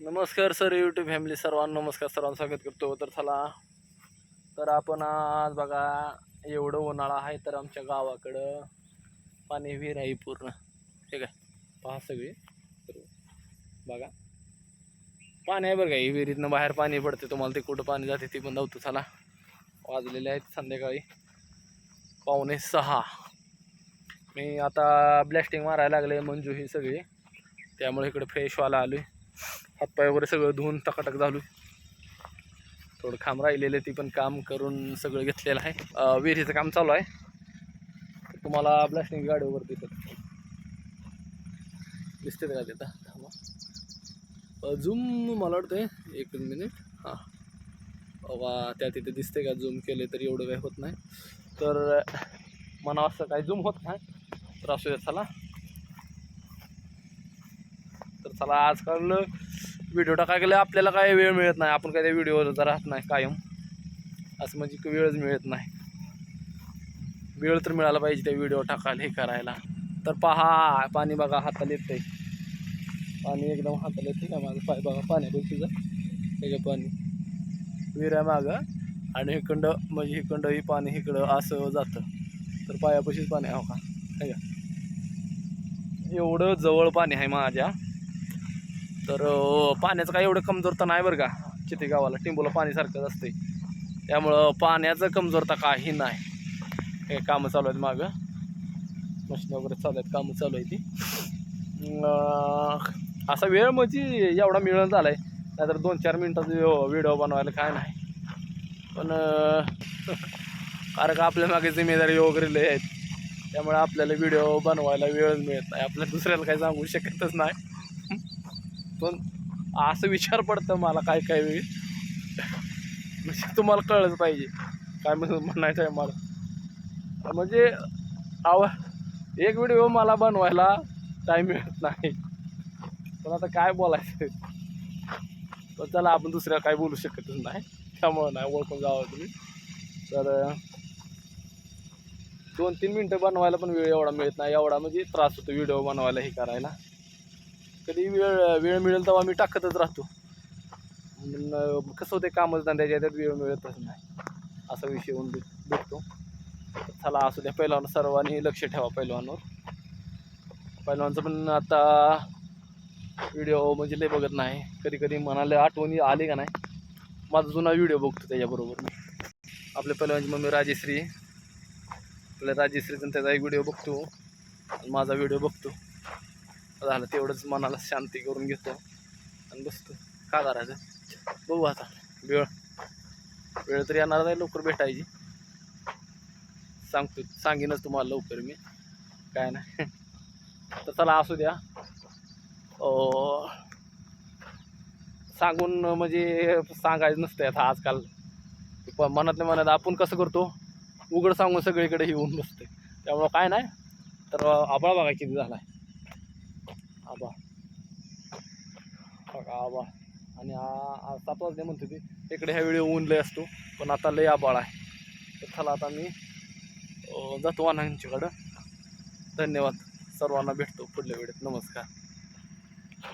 नमस्कार sir YouTube family सर्वांना नमस्कार. सर्वांना स्वागत करतो. तर चला तर आपण आज बघा एवढं उन्हाळा आहे तर आमच्या गावाकडं पाणी विहीर आहे पूर्ण. ठीक आहे? पहा सगळी. तर बघा. पाणी आहे बरं का ही विहिरीतनं बाहेर पाणी पडते तुम्हाला ते कुठं पाणी जाते ती पण धावतो. चला. वाजलेले आहेत संध्याकाळी पावणे सहा. मी आता ब्लॅस्टिंग मारायला लागले मंजू ही सगळी. त्यामुळे इकडे फ्रेश व्हायला आलो हातपाय वगैरे सगळं धुवून टकाटक झालो. थोडं खांब राहिलेलं ती पण काम करून सगळं घेतलेलं आहे. विहिरीचं काम चालू आहे. तर तुम्हाला ब्लास्टिंग गाडी वगैरे दिसत दिसते का तिथं? थांबा. झूम मला वाटतंय एक मिनिट हां. वा त्या तिथे दिसते का? झूम केले तरी एवढं काही होत नाही. तर मला असं काही झूम होत नाही. तर असू द्या चला आजकाल व्हिडिओ टाकाय गेलं आपल्याला काय वेळ मिळत नाही. आपण काय त्या व्हिडिओवर राहत नाही कायम. असं म्हणजे वेळच मिळत नाही. वेळ तर मिळाला पाहिजे त्या व्हिडिओ टाकायला हे करायला. तर पहा पाणी बघा हाताला येतंय. पाणी एकदम हाताला येते का माझं? पाय बघा पाण्यापैकी हे का पाणी. विहिऱ्या मागं. आणि इकडं म्हणजे इकडं पाणी इकडं असं जातं. तर पायापाशीच पाणी आहे हो का? हे का एवढं जवळ पाणी आहे माझ्या. तर पाण्याचं काय एवढं कमजोरता नाही बरं का. चिते गावाला टिंबूला पाणीसारखंच असते त्यामुळं पाण्याचं कमजोरता काही नाही. हे कामं चालू आहेत मागं. मशीन वगैरे चालू आहेत कामं चालू आहे ती. असा वेळ म्हणजे एवढा मिळून झाला आहे नाहीतर दोन चार मिनटाचा व्हिडिओ बनवायला काय नाही. पण कारण का आपल्या मागे जिम्मेदारी वगैरे लय आहेत. त्यामुळे आपल्याला व्हिडिओ बनवायला वेळच मिळत नाही. आपल्याला दुसऱ्याला काही सांगू शकतच नाही. पण असं विचार पडतं मला काय काय वेळी. म्हणजे तुम्हाला कळलंच पाहिजे. काय म्हणायचं आहे मला. म्हणजे आव एक व्हिडिओ मला बनवायला टाईम मिळत नाही. पण आता काय बोलायचं? पण चला आपण दुसऱ्या काय बोलू शकतच नाही. त्यामुळं नाही ओळखून जावं तुम्ही. तर दोन तीन मिनटं बनवायला पण वेळ एवढा मिळत नाही. एवढा म्हणजे त्रास होतो व्हिडिओ बनवायला हे करायला. कधी वेळ वेळ मिळेल तेव्हा मी टाकतच राहतो. कसं होते कामच धंद्याच्या याच्यात वेळ मिळतच नाही. असा विषय होऊन भेटतो. चला असू द्या पहिलवान सर्वांनी लक्ष ठेवा पहिलवानवर. पहिलवानचं पण आता व्हिडिओ म्हणजे लय बघत नाही. कधी कधी मनाला आठवणी आली का नाही? माझा जुना व्हिडिओ बघतो त्याच्याबरोबर मी. आपल्या पहिलवानची मम्मी राजेश्री. आपल्या राजेश्रीचा त्याचा एक व्हिडिओ बघतो. आणि माझा व्हिडिओ बघतो. झालं तेवढंच मनाला शांती करून घेतो. आणि बसतो. का करायचं? बघू आता. वेळ. वेळ तर येणार नाही लवकर भेटायची. सांगतो सांगेनच तुम्हाला लवकर मी. काय नाही. तर चला असू द्या. सांगून म्हणजे सांगायचं नसतं आता आजकाल. मनात मनातल्या मनात आपण कसं करतो? उघड सांगून सगळीकडे येऊन बसते त्यामुळं काय नाही. तर आबाळ बघा किती झाला आहे आबा. बघा आबा. आणि सात वाजले म्हणतो ती इकडे ह्या वेळी ऊन लय असतो पण आता लय आबाळ आहे. तर चला आता मी जातो वाहनांच्याकडं धन्यवाद. सर्वांना भेटतो पुढल्या वेळेत. नमस्कार.